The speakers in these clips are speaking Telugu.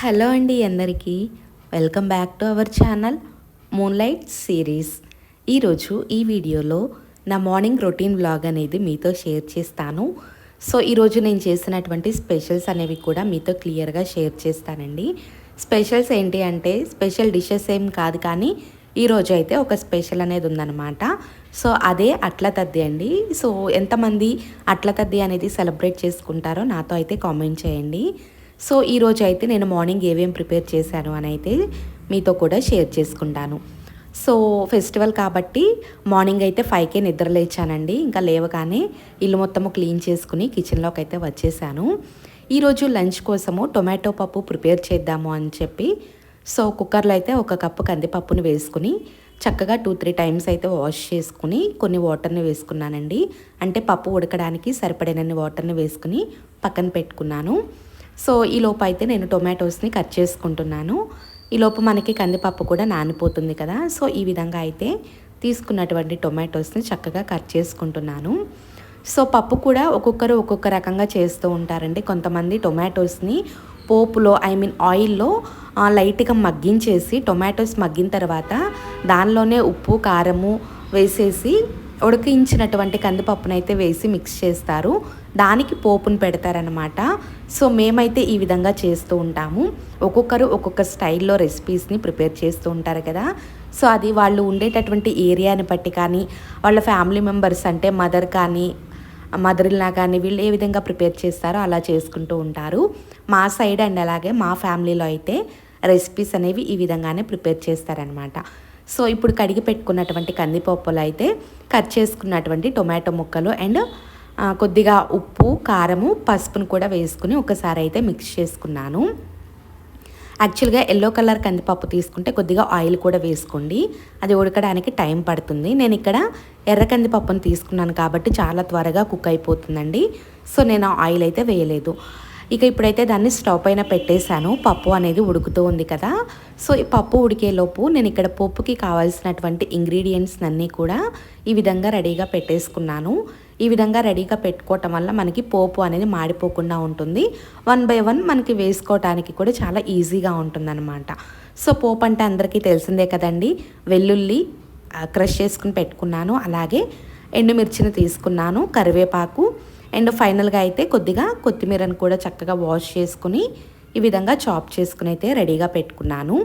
హలో అండి అందరికీ. Welcome back to our channel moonlight series ఈరోజు ఈ వీడియోలో నా మార్నింగ్ రొటీన్ వ్లాగ్ అనేది మీతో షేర్ చేస్తాను. సో ఈరోజు నేను చేసినటువంటి స్పెషల్స్ అనేవి కూడా మీతో క్లియర్గా షేర్ చేస్తానండి. స్పెషల్స్ ఏంటి అంటే స్పెషల్ డిషెస్ ఏం కాదు కానీ ఈరోజు అయితే ఒక స్పెషల్ అనేది ఉందన్నమాట. సో అదే అట్ల తద్ది అండి. సో ఎంతమంది అట్ల తద్ది అనేది సెలబ్రేట్ చేసుకుంటారో నాతో అయితే కామెంట్ చేయండి. సో ఈరోజు అయితే నేను మార్నింగ్ ఏవేం ప్రిపేర్ చేశాను అని అయితే మీతో కూడా షేర్ చేసుకుంటాను. సో ఫెస్టివల్ కాబట్టి మార్నింగ్ అయితే ఫైవ్కే నిద్ర లేచానండి. ఇంకా లేవగానే ఇల్లు మొత్తము క్లీన్ చేసుకుని కిచెన్లోకి అయితే వచ్చేసాను. ఈరోజు లంచ్ కోసము టొమాటో పప్పు ప్రిపేర్ చేద్దాము అని చెప్పి సో కుక్కర్లో అయితే ఒక కప్పు కందిపప్పుని వేసుకుని చక్కగా టూ త్రీ టైమ్స్ అయితే వాష్ చేసుకుని కొన్ని వాటర్ని వేసుకున్నానండి. అంటే పప్పు ఉడకడానికి సరిపడినన్ని వాటర్ని వేసుకుని పక్కన పెట్టుకున్నాను. సో ఈ లోపు అయితే నేను టొమాటోస్ని కట్ చేసుకుంటున్నాను. ఈ లోపు మనకి కందిపప్పు కూడా నానిపోతుంది కదా. సో ఈ విధంగా అయితే తీసుకున్నటువంటి టొమాటోస్ని చక్కగా కట్ చేసుకుంటున్నాను. సో పప్పు కూడా ఒక్కొక్కరు ఒక్కొక్క రకంగా చేస్తూ ఉంటారండి. కొంతమంది టొమాటోస్ని పోపులో ఐ మీన్ ఆయిల్లో లైట్గా మగ్గించేసి టొమాటోస్ మగ్గిన తర్వాత దానిలోనే ఉప్పు కారము వేసేసి ఉడికించినటువంటి కందిపప్పునైతే వేసి మిక్స్ చేస్తారు. దానికి పోపును పెడతారనమాట సో మేమైతే ఈ విధంగా చేస్తూ ఉంటాము. ఒక్కొక్కరు ఒక్కొక్క స్టైల్లో రెసిపీస్ని ప్రిపేర్ చేస్తూ ఉంటారు కదా. సో అది వాళ్ళు ఉండేటటువంటి ఏరియాని బట్టి కానీ వాళ్ళ ఫ్యామిలీ మెంబర్స్ అంటే మదర్ కానీ మదర్లా కానీ వీళ్ళు ఏ విధంగా ప్రిపేర్ చేస్తారో అలా చేసుకుంటూ ఉంటారు. మా సైడ్ అండ్ అలాగే మా ఫ్యామిలీలో అయితే రెసిపీస్ అనేవి ఈ విధంగానే ప్రిపేర్ చేస్తారనమాట సో ఇప్పుడు కడిగి పెట్టుకున్నటువంటి కందిపప్పులు అయితే కట్ చేసుకున్నటువంటి టొమాటో ముక్కలు అండ్ కొద్దిగా ఉప్పు కారము పసుపును కూడా వేసుకుని ఒకసారి అయితే మిక్స్ చేసుకున్నాను. యాక్చువల్గా ఎల్లో కలర్ కందిపప్పు తీసుకుంటే కొద్దిగా ఆయిల్ కూడా వేసుకోండి. అది ఉడకడానికి టైం పడుతుంది. నేను ఇక్కడ ఎర్ర కందిపప్పును తీసుకున్నాను కాబట్టి చాలా త్వరగా కుక్ అయిపోతుందండి. సో నేను ఆయిల్ అయితే వేయలేదు. ఇక ఇప్పుడైతే దాన్ని స్టవ్ పైన పెట్టేశాను. పప్పు అనేది ఉడుకుతూ ఉంది కదా. సో ఈ పప్పు ఉడికేలోపు నేను ఇక్కడ పప్పుకి కావాల్సినటువంటి ఇంగ్రీడియంట్స్ అన్నీ కూడా ఈ విధంగా రెడీగా పెట్టేసుకున్నాను. ఈ విధంగా రెడీగా పెట్టుకోవటం వల్ల మనకి పోపు అనేది మాడిపోకుండా ఉంటుంది. వన్ బై వన్ మనకి వేసుకోవటానికి కూడా చాలా ఈజీగా ఉంటుందన్నమాట. సో పోపు అంటే అందరికీ తెలిసిందే కదండి. వెల్లుల్లి క్రష్ చేసుకుని పెట్టుకున్నాను. అలాగే ఎండుమిర్చిని తీసుకున్నాను కరివేపాకు అండ్ ఫైనల్గా అయితే కొద్దిగా కొత్తిమీరను కూడా చక్కగా వాష్ చేసుకుని ఈ విధంగా చాప్ చేసుకుని అయితే రెడీగా పెట్టుకున్నాను.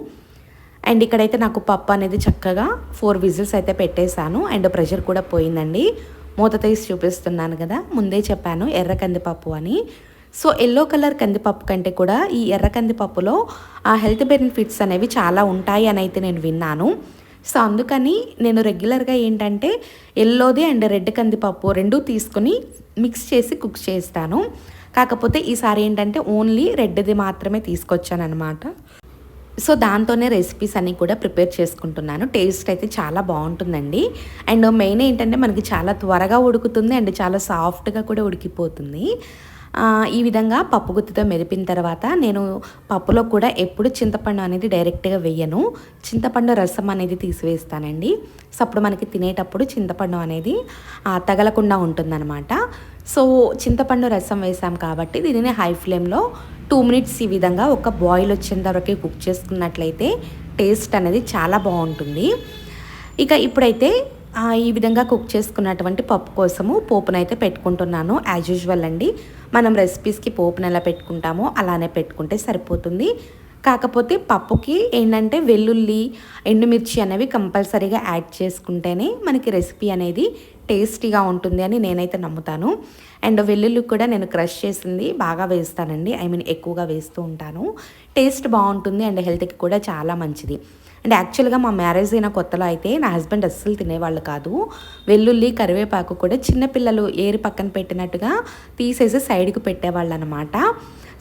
అండ్ ఇక్కడైతే నాకు పప్పు అనేది చక్కగా ఫోర్ విజిల్స్ అయితే పెట్టేశాను. అండ్ ప్రెషర్ కూడా పోయిందండి. మూత తీసి చూపిస్తున్నాను కదా ముందే చెప్పాను ఎర్ర కందిపప్పు అని. సో ఎల్లో కలర్ కందిపప్పు కంటే కూడా ఈ ఎర్ర కందిపప్పులో ఆ హెల్త్ బెనిఫిట్స్ అనేవి చాలా ఉంటాయి అని అయితే నేను విన్నాను. సో అందుకని నేను రెగ్యులర్గా ఏంటంటే ఎల్లోది అండ్ రెడ్ కందిపప్పు రెండు తీసుకుని మిక్స్ చేసి కుక్ చేస్తాను. కాకపోతే ఈసారి ఏంటంటే ఓన్లీ రెడ్ది మాత్రమే తీసుకొచ్చాను అనమాట సో దాంతోనే రెసిపీస్ అన్నీ కూడా ప్రిపేర్ చేసుకుంటున్నాను. టేస్ట్ అయితే చాలా బాగుంటుందండి. అండ్ మెయిన్ ఏంటంటే మనకి చాలా త్వరగా ఉడుకుతుంది అండ్ చాలా సాఫ్ట్గా కూడా ఉడికిపోతుంది. ఈ విధంగా పప్పు గుత్తితో మెరిపిన తర్వాత నేను పప్పులో కూడా ఎప్పుడు చింతపండు అనేది డైరెక్ట్గా వేయను. చింతపండు రసం అనేది తీసివేస్తానండి. సో అప్పుడు మనకి తినేటప్పుడు చింతపండు అనేది తగలకుండా ఉంటుందన్నమాట. సో చింతపండు రసం వేసాం కాబట్టి దీనిని హై ఫ్లేమ్లో టూ మినిట్స్ ఈ విధంగా ఒక బాయిల్ వచ్చేంత వరకు కుక్ చేసుకున్నట్లయితే టేస్ట్ అనేది చాలా బాగుంటుంది. ఇక ఇప్పుడైతే ఈ విధంగా కుక్ చేసుకున్నటువంటి పప్పు కోసము పోపునైతే పెట్టుకుంటున్నాను యాజ్ యూజువల్ అండి. మనం రెసిపీస్కి పోపును ఎలా పెట్టుకుంటామో అలానే పెట్టుకుంటే సరిపోతుంది. కాకపోతే పప్పుకి ఏంటంటే వెల్లుల్లి ఎండుమిర్చి అనేవి కంపల్సరీగా యాడ్ చేసుకుంటేనే మనకి రెసిపీ అనేది టేస్టీగా ఉంటుంది అని నేనైతే నమ్ముతాను. అండ్ వెల్లుల్లి కూడా నేను క్రష్ చేసింది బాగా వేస్తానండి. ఐ మీన్ ఎక్కువగా వేస్తూ ఉంటాను. టేస్ట్ బాగుంటుంది అండ్ హెల్త్కి కూడా చాలా మంచిది. అండ్ యాక్చువల్గా మా మ్యారేజ్ అయిన కొత్తలో అయితే నా హస్బెండ్ అస్సలు తినేవాళ్ళు కాదు. వెల్లుల్లి కరివేపాకు కూడా చిన్నపిల్లలు ఏరి పక్కన పెట్టినట్టుగా తీసేసి సైడ్కి పెట్టేవాళ్ళు అనమాట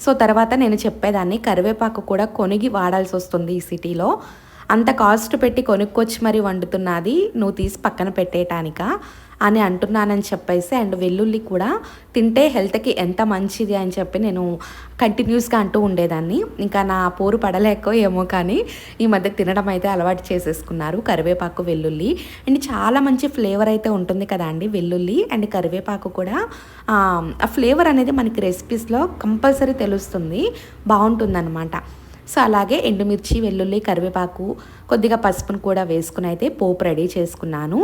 సో తర్వాత నేను చెప్పేదాన్ని కరివేపాకు కూడా కొనిగి వాడాల్సి వస్తుంది ఈ సిటీలో. అంత కాస్ట్ పెట్టి కొనుక్కొచ్చి మరి వండుతున్నది నువ్వు తీసి పక్కన పెట్టేయటానిక? అని అంటున్నానని చెప్పేసి అండ్ వెల్లుల్లి కూడా తింటే హెల్త్కి ఎంత మంచిది అని చెప్పి నేను కంటిన్యూస్గా అంటూ ఉండేదాన్ని. ఇంకా నా పోరు పడలేకో ఏమో కానీ ఈ మధ్య తినడం అయితే అలవాటు చేసేసుకున్నారు. కరివేపాకు వెల్లుల్లి అండ్ చాలా మంచి ఫ్లేవర్ అయితే ఉంటుంది కదా అండి వెల్లుల్లి అండ్ కరివేపాకు కూడా. ఆ ఫ్లేవర్ అనేది మనకి రెసిపీస్లో కంపల్సరీ తెలుస్తుంది. బాగుంటుందన్నమాట. సో అలాగే ఎండుమిర్చి వెల్లుల్లి కరివేపాకు కొద్దిగా పసుపును కూడా వేసుకుని అయితే పోపు రెడీ చేసుకున్నాను.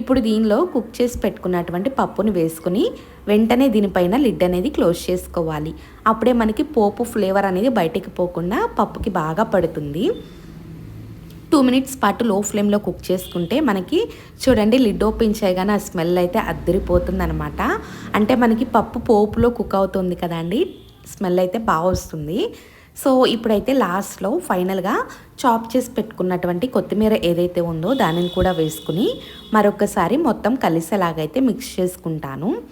ఇప్పుడు దీనిలో కుక్ చేసి పెట్టుకున్నటువంటి పప్పుని వేసుకుని వెంటనే దీనిపైన లిడ్ అనేది క్లోజ్ చేసుకోవాలి. అప్పుడే మనకి పోపు ఫ్లేవర్ అనేది బయటికి పోకుండా పప్పుకి బాగా పడుతుంది. టూ మినిట్స్ పాటు లో ఫ్లేమ్లో కుక్ చేసుకుంటే మనకి చూడండి లిడ్ ఓపెన్ చేయగానే ఆ స్మెల్ అయితే అద్దరిపోతుంది అనమాట అంటే మనకి పప్పు పోపులో కుక్ అవుతుంది కదండి స్మెల్ అయితే బాగా వస్తుంది. సో ఇప్పుడైతే లాస్ట్లో ఫైనల్గా చాప్ చేసి పెట్టుకున్నటువంటి కొత్తిమీర ఏదైతే ఉందో దానిని కూడా వేసుకుని మరొకసారి మొత్తం కలిసేలాగైతే మిక్స్ చేసుకుంటాను.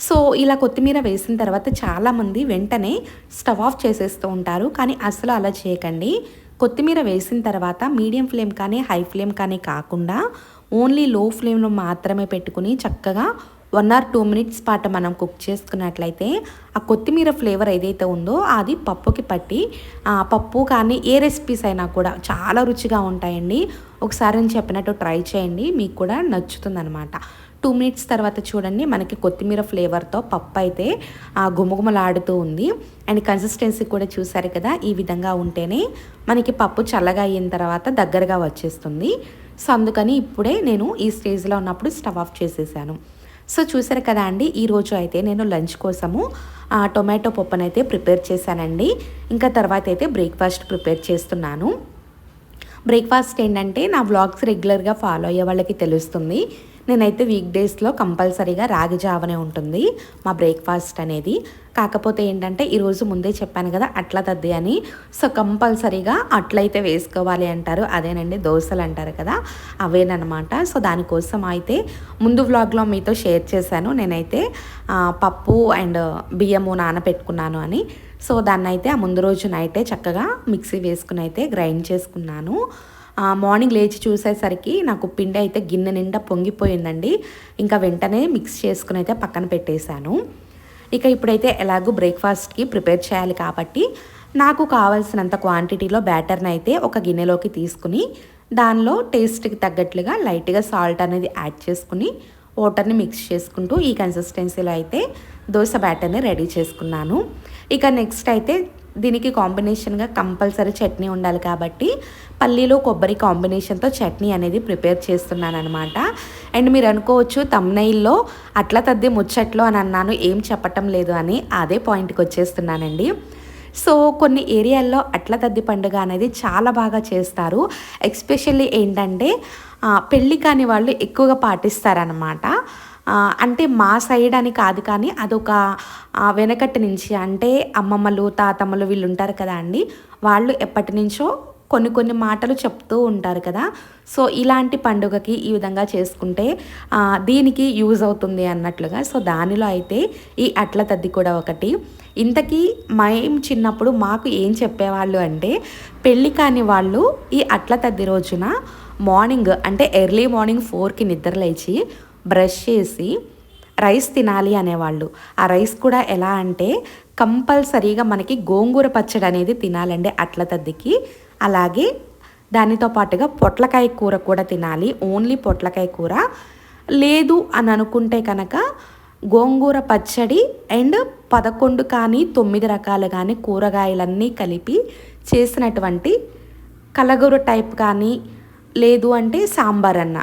సో ఇలా కొత్తిమీర వేసిన తర్వాత చాలామంది వెంటనే స్టవ్ ఆఫ్ చేసేస్తూ ఉంటారు. కానీ అసలు అలా చేయకండి. కొత్తిమీర వేసిన తర్వాత మీడియం ఫ్లేమ్ కానీ హై ఫ్లేమ్ కానీ కాకుండా ఓన్లీ లో ఫ్లేమ్లో మాత్రమే పెట్టుకుని చక్కగా వన్ ఆర్ టూ మినిట్స్ పాటు మనం కుక్ చేసుకున్నట్లయితే ఆ కొత్తిమీర ఫ్లేవర్ ఏదైతే ఉందో అది పప్పుకి పట్టి ఆ పప్పు కానీ ఏ రెసిపీస్ అయినా కూడా చాలా రుచిగా ఉంటాయండి. ఒకసారి నేను చెప్పినట్టు ట్రై చేయండి మీకు కూడా నచ్చుతుందనమాట టూ మినిట్స్ తర్వాత చూడండి మనకి కొత్తిమీర ఫ్లేవర్తో పప్పు అయితే గుమగుమలాడుతూ ఉంది. అండ్ కన్సిస్టెన్సీ కూడా చూసారు కదా ఈ విధంగా ఉంటేనే మనకి పప్పు చల్లగా అయిన తర్వాత దగ్గరగా వచ్చేస్తుంది. సో అందుకని ఇప్పుడే నేను ఈ స్టేజ్లో ఉన్నప్పుడు స్టవ్ ఆఫ్ చేసేసాను. సో చూసారు కదా అండి ఈరోజు అయితే నేను లంచ్ కోసము టొమాటో పప్పునైతే అయితే ప్రిపేర్ చేశానండి. ఇంకా తర్వాత అయితే బ్రేక్ఫాస్ట్ ప్రిపేర్ చేస్తున్నాను. బ్రేక్ఫాస్ట్ ఏంటంటే నా వ్లాగ్స్ రెగ్యులర్గా ఫాలో అయ్యే వాళ్ళకి తెలుస్తుంది. నేనైతే వీక్ డేస్లో కంపల్సరీగా రాగి జావనే ఉంటుంది మా బ్రేక్ఫాస్ట్ అనేది. కాకపోతే ఏంటంటే ఈరోజు ముందే చెప్పాను కదా అట్లా తద్ది అని. సో కంపల్సరీగా అట్లయితే వేసుకోవాలి అంటారు. అదేనండి దోశలు అంటారు కదా అవేనమాట సో దానికోసం అయితే ముందు వ్లాగ్లో మీతో షేర్ చేశాను. నేనైతే పప్పు అండ్ బియ్యము నానబెట్టుకున్నాను అని. సో దాన్ని అయితే ఆ ముందు రోజు నైటే చక్కగా మిక్సీ వేసుకుని అయితే గ్రైండ్ చేసుకున్నాను. మార్నింగ్ లేచి చూసేసరికి నాకు పిండి అయితే గిన్నె నిండా పొంగిపోయిందండి. ఇంకా వెంటనే మిక్స్ చేసుకుని అయితే పక్కన పెట్టేశాను. ఇక ఇప్పుడైతే ఎలాగో బ్రేక్ఫాస్ట్కి ప్రిపేర్ చేయాలి కాబట్టి నాకు కావాల్సినంత క్వాంటిటీలో బ్యాటర్ని అయితే ఒక గిన్నెలోకి తీసుకుని దానిలో టేస్ట్కి తగ్గట్లుగా లైట్గా సాల్ట్ అనేది యాడ్ చేసుకుని వాటర్ని మిక్స్ చేసుకుంటూ ఈ కన్సిస్టెన్సీలో అయితే దోశ బ్యాటర్ని రెడీ చేసుకున్నాను. ఇక నెక్స్ట్ అయితే దీనికి కాంబినేషన్గా కంపల్సరీ చట్నీ ఉండాలి కాబట్టి పల్లీలు కొబ్బరి కాంబినేషన్తో చట్నీ అనేది ప్రిపేర్ చేస్తున్నాను అనమాట అండ్ మీరు అనుకోవచ్చు తమ్నైల్లో అట్లా తద్ది ముచ్చట్లో అని అన్నాను ఏం చెప్పటం లేదు అని అదే పాయింట్కి వచ్చేస్తున్నానండి సో కొన్ని ఏరియాల్లో అట్ల తద్ది పండుగ అనేది చాలా బాగా చేస్తారు. ఎక్స్పెషల్లీ ఏంటంటే పెళ్ళి కాని వాళ్ళు ఎక్కువగా పాటిస్తారనమాట అంటే మా సైడ్ అని కాదు కానీ అదొక వెనకటి నుంచి అంటే అమ్మమ్మలు తాతమ్మలు వీళ్ళు ఉంటారు కదా అండి. వాళ్ళు ఎప్పటి నుంచో కొన్ని కొన్ని మాటలు చెప్తూ ఉంటారు కదా. సో ఇలాంటి పండుగకి ఈ విధంగా చేసుకుంటే దీనికి యూజ్ అవుతుంది అన్నట్లుగా. సో దానిలో అయితే ఈ అట్ల తద్ది కూడా ఒకటి. ఇంతకీ మేము చిన్నప్పుడు మాకు ఏం చెప్పేవాళ్ళు అంటే పెళ్ళి కాని వాళ్ళు ఈ అట్ల తద్ది రోజున మార్నింగ్ అంటే ఎర్లీ మార్నింగ్ ఫోర్కి నిద్రలేచి బ్రష్ చేసి రైస్ తినాలి అనేవాళ్ళు. ఆ రైస్ కూడా ఎలా అంటే కంపల్సరీగా మనకి గోంగూర పచ్చడి అనేది తినాలండి అట్ల తద్దికి. అలాగే దానితో పాటుగా పొట్లకాయ కూర కూడా తినాలి. ఓన్లీ పొట్లకాయ కూర. లేదు అని అనుకుంటే కనుక గోంగూర పచ్చడి అండ్ పదకొండు కానీ తొమ్మిది రకాలు కానీ కూరగాయలన్నీ కలిపి చేసినటువంటి కలగూర టైప్ కానీ లేదు అంటే సాంబార్ అన్న.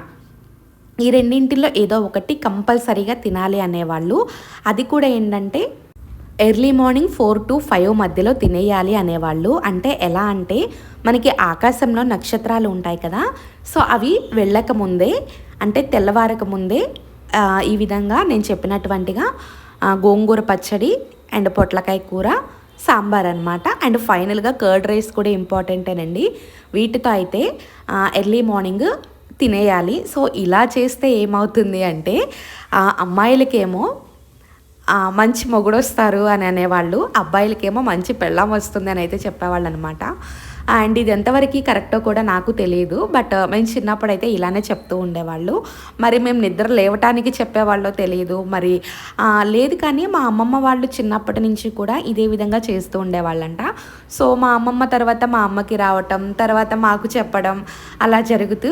ఈ రెండింటిలో ఏదో ఒకటి కంపల్సరీగా తినాలి అనేవాళ్ళు. అది కూడా ఏంటంటే early morning four to five మధ్యలో తినేయాలి అనేవాళ్ళు. అంటే ఎలా అంటే మనకి ఆకాశంలో నక్షత్రాలు ఉంటాయి కదా సో అవి వెళ్ళక ముందే అంటే తెల్లవారక ముందే ఈ విధంగా నేను చెప్పినటువంటిగా గోంగూర పచ్చడి అండ్ పొట్లకాయ కూర సాంబార్ అనమాట అండ్ ఫైనల్గా కర్డ్ రైస్ కూడా ఇంపార్టెంటేనండి. వీటితో అయితే ఎర్లీ మార్నింగ్ తినేయాలి. సో ఇలా చేస్తే ఏమవుతుంది అంటే అమ్మాయిలకేమో మంచి మొగుడు వస్తారు అని అనేవాళ్ళు అబ్బాయిలకేమో మంచి పెళ్ళం వస్తుంది అని అయితే చెప్పేవాళ్ళు అనమాట అండ్ ఇది ఎంతవరకు కరెక్టో కూడా నాకు తెలియదు బట్ uh, మేము చిన్నప్పుడు అయితే ఇలానే చెప్తూ ఉండేవాళ్ళు. మరి మేము నిద్ర లేవటానికి చెప్పేవాళ్ళో తెలియదు మరి లేదు కానీ మా అమ్మమ్మ వాళ్ళు చిన్నప్పటి నుంచి కూడా ఇదే విధంగా చేస్తూ ఉండేవాళ్ళంట. సో మా అమ్మమ్మ తర్వాత మా అమ్మకి రావటం తర్వాత మాకు చెప్పడం అలా జరుగుతూ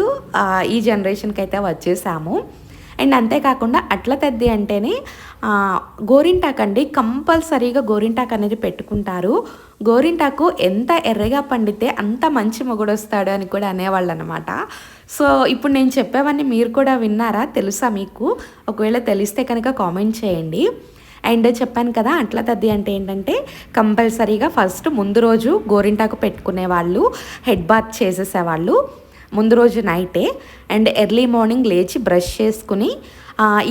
ఈ జనరేషన్కి అయితే వచ్చేసాము. అండ్ అంతేకాకుండా అట్ల తద్ది అంటేనే గోరింటాకు అండి కంపల్సరీగా గోరింటాకు అనేది పెట్టుకుంటారు. గోరింటాకు ఎంత ఎర్రగా పండితే అంత మంచి మొగుడు వస్తాడు అని కూడా అనేవాళ్ళు అనమాట సో ఇప్పుడు నేను చెప్పేవన్నీ మీరు కూడా విన్నారా? తెలుసా మీకు? ఒకవేళ తెలిస్తే కనుక కామెంట్ చేయండి. అండ్ చెప్పాను కదా అట్ల తద్ది అంటే ఏంటంటే కంపల్సరీగా ఫస్ట్ ముందు రోజు గోరింటాకు పెట్టుకునే వాళ్ళు హెడ్ బాత్ చేసేసేవాళ్ళు. ముందు రోజు నైటే అండ్ ఎర్లీ మార్నింగ్ లేచి బ్రష్ చేసుకుని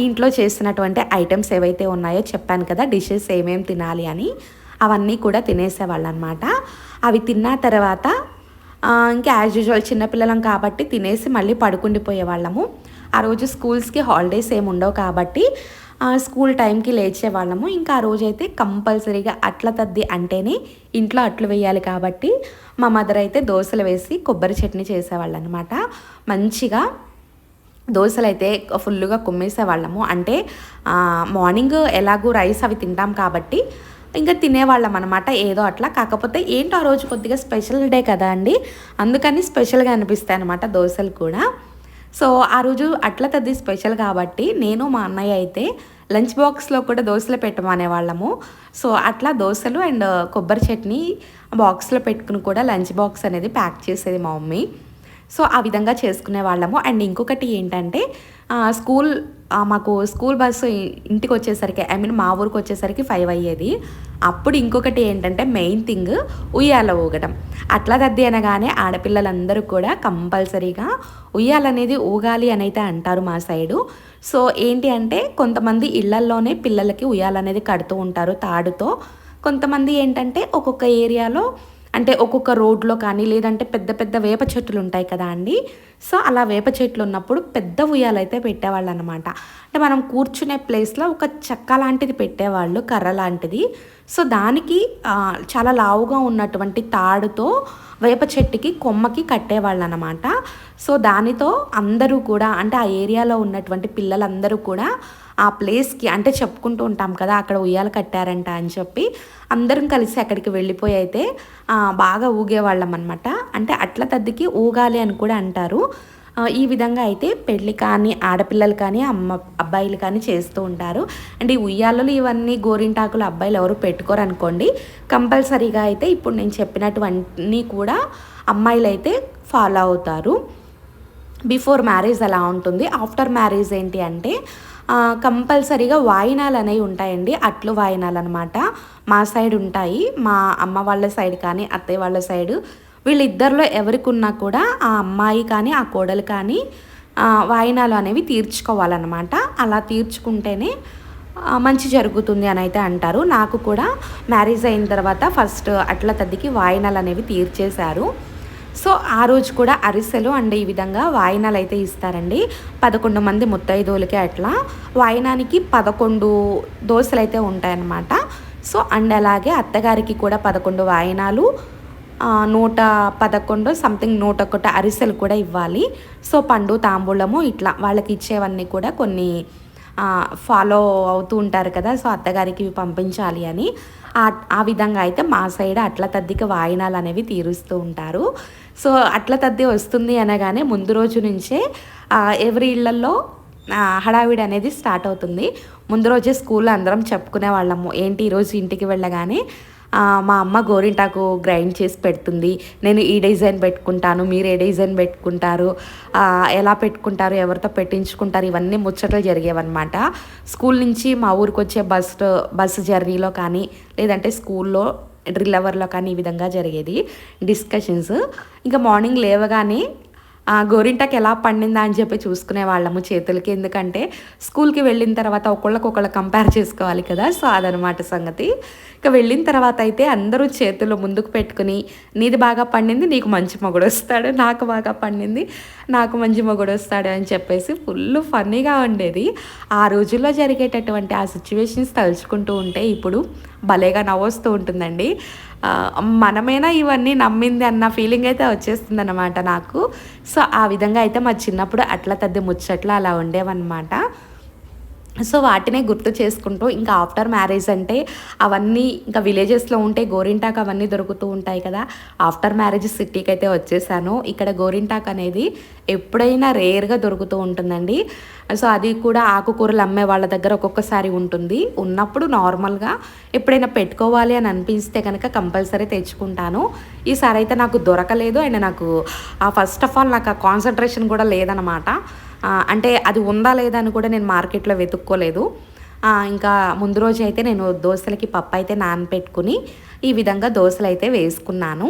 ఇంట్లో చేసినటువంటి ఐటమ్స్ ఏవైతే ఉన్నాయో చెప్పాను కదా డిషెస్ ఏమేమి తినాలి అని అవన్నీ కూడా తినేసేవాళ్ళు అనమాట అవి తిన్న తర్వాత ఇంకా యాజ్ యూజువల్ చిన్నపిల్లలం కాబట్టి తినేసి మళ్ళీ పడుకుండిపోయే వాళ్ళము ఆ రోజు స్కూల్స్కి హాలిడేస్ ఏమి ఉండవు కాబట్టి స్కూల్ టైంకి లేచే వాళ్ళము ఇంకా ఆ రోజైతే కంపల్సరీగా అట్ల తద్ది అంటేనే ఇంట్లో అట్లు వేయాలి కాబట్టి మా మదర్ అయితే దోశలు వేసి కొబ్బరి చట్నీ చేసేవాళ్ళు అనమాట మంచిగా దోశలు అయితే ఫుల్గా కుమ్మేసేవాళ్ళము. అంటే మార్నింగ్ ఎలాగూ రైస్ అవి తింటాం కాబట్టి ఇంకా తినేవాళ్ళం అనమాట ఏదో అట్లా. కాకపోతే ఏంటో ఆ రోజు కొద్దిగా స్పెషల్ డే కదా అండి. అందుకని స్పెషల్గా అనిపిస్తాయి అనమాట దోశలు కూడా. సో ఆ రోజు అట్ల తద్ది స్పెషల్ కాబట్టి నేను మా అన్నయ్య అయితే లంచ్ బాక్స్లో కూడా దోశలు పెట్టమనే వాళ్ళము. సో అట్లా దోశలు అండ్ కొబ్బరి చట్నీ బాక్స్లో పెట్టుకుని కూడా లంచ్ బాక్స్ అనేది ప్యాక్ చేసేది మా మమ్మీ. సో ఆ విధంగా చేసుకునే వాళ్ళము. అండ్ ఇంకొకటి ఏంటంటే స్కూల్ మాకు స్కూల్ బస్సు ఇంటికి వచ్చేసరికి ఐ మీన్ మా ఊరికి వచ్చేసరికి ఫైవ్ అయ్యేది. అప్పుడు ఇంకొకటి ఏంటంటే మెయిన్ థింగ్ ఉయ్యాల ఊగడం అట్లా దద్ది అనగానే ఆడపిల్లలందరూ కూడా కంపల్సరీగా ఉయ్యాలనేది ఊగాలి అని అయితే అంటారు మా సైడు. సో ఏంటి అంటే కొంతమంది ఇళ్ళల్లోనే పిల్లలకి ఉయ్యాలనేది కడుతూ ఉంటారు తాడుతో. కొంతమంది ఏంటంటే ఒక్కొక్క ఏరియాలో అంటే ఒక్కొక్క రోడ్లో కానీ లేదంటే పెద్ద పెద్ద వేప చెట్లు ఉంటాయి కదా అండి. సో అలా వేప చెట్లు ఉన్నప్పుడు పెద్ద ఉయ్యాలైతే పెట్టేవాళ్ళు అనమాట అంటే మనం కూర్చునే ప్లేస్లో ఒక చెక్క లాంటిది పెట్టేవాళ్ళు కర్ర లాంటిది. సో దానికి చాలా లావుగా ఉన్నటువంటి తాడుతో వేప చెట్టుకి కొమ్మకి కట్టేవాళ్ళు అనమాట సో దానితో అందరూ కూడా అంటే ఆ ఏరియాలో ఉన్నటువంటి పిల్లలందరూ కూడా ఆ ప్లేస్కి అంటే చెప్పుకుంటూ ఉంటాం కదా అక్కడ ఉయ్యాల కట్టారంట అని చెప్పి అందరం కలిసి అక్కడికి వెళ్ళిపోయి అయితే బాగా ఊగేవాళ్ళం అనమాట అంటే అట్ల తద్దికి ఊగాలి అని కూడా అంటారు. ఈ విధంగా అయితే పెళ్ళి కానీ ఆడపిల్లలు కానీ అమ్మ అబ్బాయిలు కానీ చేస్తూ ఉంటారు. అండ్ ఈ ఉయ్యాలలు ఇవన్నీ గోరింటాకులు అబ్బాయిలు ఎవరు పెట్టుకోరు అనుకోండి కంపల్సరీగా అయితే ఇప్పుడు నేను చెప్పినటువన్నీ కూడా అమ్మాయిలు అయితే ఫాలో అవుతారు. బిఫోర్ మ్యారేజ్ అలా ఉంటుంది. ఆఫ్టర్ మ్యారేజ్ ఏంటి అంటే కంపల్సరీగా వాయినాలు అనేవి ఉంటాయండి. అట్లు వాయినాలు అనమాట మా సైడ్ ఉంటాయి. మా అమ్మ వాళ్ళ సైడ్ కానీ అత్తయ్య వాళ్ళ సైడ్ వీళ్ళిద్దరిలో ఎవరికి ఉన్నా కూడా ఆ అమ్మాయి కానీ ఆ కోడలు కానీ వాయినాలు అనేవి తీర్చుకోవాలన్నమాట. అలా తీర్చుకుంటేనే మంచి జరుగుతుంది అని అయితే అంటారు. నాకు కూడా మ్యారేజ్ అయిన తర్వాత ఫస్ట్ అట్ల తద్దికి వాయినాలు అనేవి తీర్చేశారు. సో ఆ రోజు కూడా అరిసెలు అండ్ ఈ విధంగా వాయినాలు అయితే ఇస్తారండి. పదకొండు మంది ముత్తైదోలకి అట్లా. వాయినానికి పదకొండు దోశలు అయితే ఉంటాయన్నమాట. సో అండ్ అలాగే అత్తగారికి కూడా పదకొండు వాయినాలు. నూట పదకొండు సంథింగ్ నూట ఒకటి అరిసెలు కూడా ఇవ్వాలి. సో పండు తాంబూలము ఇట్లా వాళ్ళకి ఇచ్చేవన్నీ కూడా కొన్ని ఫాలో అవుతూ ఉంటారు కదా. సో అత్తగారికి ఇవి పంపించాలి అని. ఆ విధంగా అయితే మా సైడ్ అట్ల తద్దికి వాయినాలు అనేవి తీరుస్తూ ఉంటారు. సో అట్ల తద్ది వస్తుంది అనగానే ముందు రోజు నుంచే ఎవరి ఇళ్ళలో హడావిడి అనేది స్టార్ట్ అవుతుంది. ముందు రోజే స్కూల్లో అందరం చెప్పుకునే వాళ్ళము. ఏంటి ఈరోజు ఇంటికి వెళ్ళగానే మా అమ్మ గోరింటాకు గ్రైండ్ చేసి పెడుతుంది. నేను ఈ డిజైన్ పెట్టుకుంటాను మీరు ఏ డిజైన్ పెట్టుకుంటారు ఎలా పెట్టుకుంటారు ఎవరితో పెట్టించుకుంటారు ఇవన్నీ ముచ్చట్లు జరిగేవన్నమాట. స్కూల్ నుంచి మా ఊరికి వచ్చే బస్ బస్సు జర్నీలో కానీ లేదంటే స్కూల్లో డ్రిల్ అవర్లో కానీ ఈ విధంగా జరిగేది. డిస్కషన్స్. ఇంకా మార్నింగ్ లేవగానే గోరింటాకు ఎలా పండిందా అని చెప్పి చూసుకునే వాళ్ళము చేతులకి. ఎందుకంటే స్కూల్కి వెళ్ళిన తర్వాత ఒకళ్ళకొకళ్ళు కంపేర్ చేసుకోవాలి కదా సో అదనమాట సంగతి. ఇక వెళ్ళిన తర్వాత అయితే అందరూ చేతులు ముందుకు పెట్టుకుని నీది బాగా పండింది నీకు మంచి మొగుడు వస్తాడు నాకు బాగా పండింది నాకు మంచి మొగుడు వస్తాడు అని చెప్పేసి ఫుల్ ఫన్నీగా ఉండేది. ఆ రోజుల్లో జరిగేటటువంటి ఆ సిచ్యువేషన్స్ తలుచుకుంటూ ఉంటే ఇప్పుడు భలేగా నవ్వొస్తూ ఉంటుందండి. మనమేనా ఇవన్నీ నమ్మింది అన్న ఫీలింగ్ అయితే వచ్చేస్తుంది అనమాట నాకు. సో ఆ విధంగా అయితే మా చిన్నప్పుడు అట్లా తద్ది ముచ్చట్లు అలా ఉండేవన్నమాట. సో వాటినే గుర్తు చేసుకుంటూ ఇంకా ఆఫ్టర్ మ్యారేజ్ అంటే అవన్నీ ఇంకా విలేజెస్లో ఉంటే గోరింటాక్ అవన్నీ దొరుకుతూ ఉంటాయి కదా. ఆఫ్టర్ మ్యారేజ్ సిటీకి అయితే వచ్చేసాను. ఇక్కడ గోరింటాక్ అనేది ఎప్పుడైనా రేర్గా దొరుకుతూ ఉంటుందండి. సో అది కూడా ఆకుకూరలు అమ్మే వాళ్ళ దగ్గర ఒక్కొక్కసారి ఉంటుంది. ఉన్నప్పుడు నార్మల్గా ఎప్పుడైనా పెట్టుకోవాలి అని అనిపిస్తే కనుక కంపల్సరీ తెచ్చుకుంటాను. ఈసారి అయితే నాకు దొరకలేదు. అండ్ నాకు ఫస్ట్ ఆఫ్ ఆల్ నాకు ఆ కాన్సన్ట్రేషన్ కూడా లేదనమాట. అంటే అది ఉందా లేదా అని కూడా నేను మార్కెట్లో వెతుక్కోలేదు. ఇంకా ముందు రోజు అయితే నేను దోశలకి పప్పు అయితే నానపెట్టుకుని ఈ విధంగా దోశలు అయితే వేసుకున్నాను.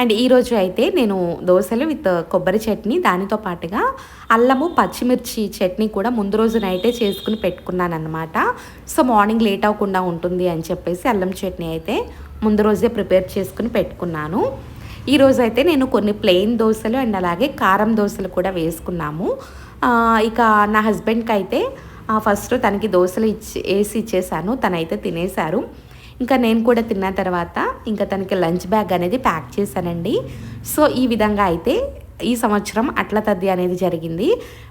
అండ్ ఈరోజు అయితే నేను దోశలు విత్ కొబ్బరి చట్నీ దానితో పాటుగా అల్లము పచ్చిమిర్చి చట్నీ కూడా ముందు రోజు నైటే చేసుకుని పెట్టుకున్నాను అనమాట సో మార్నింగ్ లేట్ అవ్వకుండా ఉంటుంది అని చెప్పేసి అల్లం చట్నీ అయితే ముందు రోజే ప్రిపేర్ చేసుకుని పెట్టుకున్నాను. ఈరోజు అయితే నేను కొన్ని ప్లెయిన్ దోశలు అండ్ అలాగే కారం దోశలు కూడా వేసుకున్నాము. ఇక నా హస్బెండ్కి అయితే ఫస్ట్ తనకి దోశలు ఇచ్చి వేసి ఇచ్చేసాను. తనైతే తినేశారు. ఇంకా నేను కూడా తిన్న తర్వాత ఇంకా తనకి లంచ్ బ్యాగ్ అనేది ప్యాక్ చేశానండి. సో ఈ విధంగా అయితే ఈ సంవత్సరం అట్ల తద్ది అనేది జరిగింది.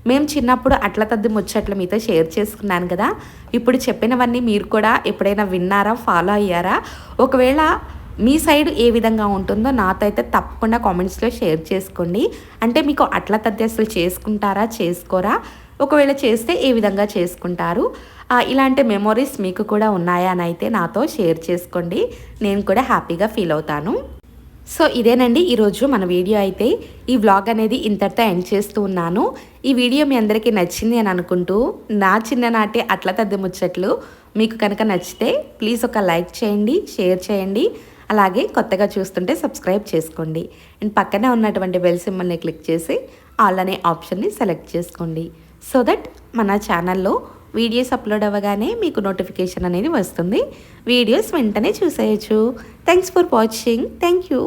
మేము చిన్నప్పుడు అట్ల తద్ది ముచ్చట్లు మీతో షేర్ చేసుకున్నాను కదా. ఇప్పుడు చెప్పినవన్నీ మీరు కూడా ఎప్పుడైనా విన్నారా ఫాలో అయ్యారా? ఒకవేళ మీ సైడ్ ఏ విధంగా ఉంటుందో నాతో అయితే తప్పకుండా కామెంట్స్లో షేర్ చేసుకోండి. అంటే మీకు అట్ల తద్ది అసలు చేసుకుంటారా చేసుకోరా? ఒకవేళ చేస్తే ఏ విధంగా చేసుకుంటారు? ఇలాంటి మెమొరీస్ మీకు కూడా ఉన్నాయా అని అయితే నాతో షేర్ చేసుకోండి. నేను కూడా హ్యాపీగా ఫీల్ అవుతాను. సో ఇదేనండి ఈరోజు మన వీడియో అయితే. ఈ వ్లాగ్ అనేది ఇంతటితో ఎండ్ చేస్తూ ఉన్నాను. ఈ వీడియో మీ అందరికీ నచ్చింది అని అనుకుంటూ నా చిన్ననాటి అట్ల తద్ది ముచ్చట్లు మీకు కనుక నచ్చితే ప్లీజ్ ఒక లైక్ చేయండి షేర్ చేయండి. అలాగే కొత్తగా చూస్తుంటే సబ్స్క్రైబ్ చేసుకోండి. అండ్ పక్కనే ఉన్నటువంటి బెల్ సింబల్ని క్లిక్ చేసి ఆల్ అనే ఆప్షన్ని సెలెక్ట్ చేసుకోండి. సో దట్ మన ఛానల్లో వీడియోస్ అప్లోడ్ అవ్వగానే మీకు నోటిఫికేషన్ అనేది వస్తుంది. వీడియోస్ వెంటనే చూసేయచ్చు. Thanks for watching thank you